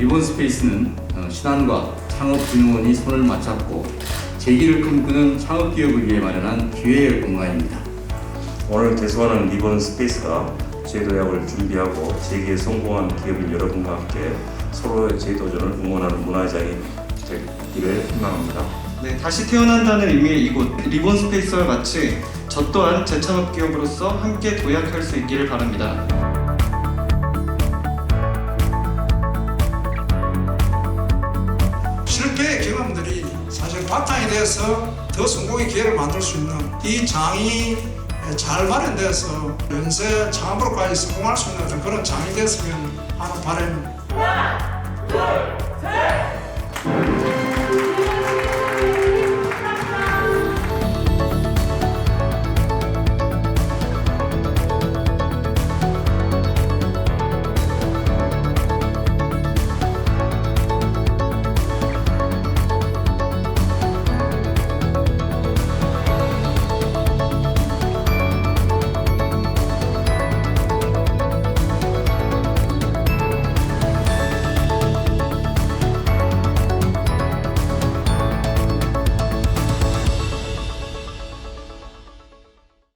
리본 스페이스는 어, 신한과 창업진흥원이 손을 맞잡고 재기를 꿈꾸는 창업 기업을 위해 마련한 기회의 공간입니다. 오늘 개소하는 리본 스페이스가 제도약을 준비하고 재기에 성공한 기업인 여러분과 함께 서로의 재도전을 응원하는 문화장이 되기를 희망합니다. 네, 다시 태어난다는 의미의 이곳 리본 스페이스와 같이 저 또한 재창업 기업으로서 함께 도약할 수 있기를 바랍니다. 돼서 더 성공의 기회를 만들 수 있는 이 장이 잘 마련돼서 연쇄 창업으로까지 성공할 수 있는 그런 장이 됐으면 하는 바람입니다.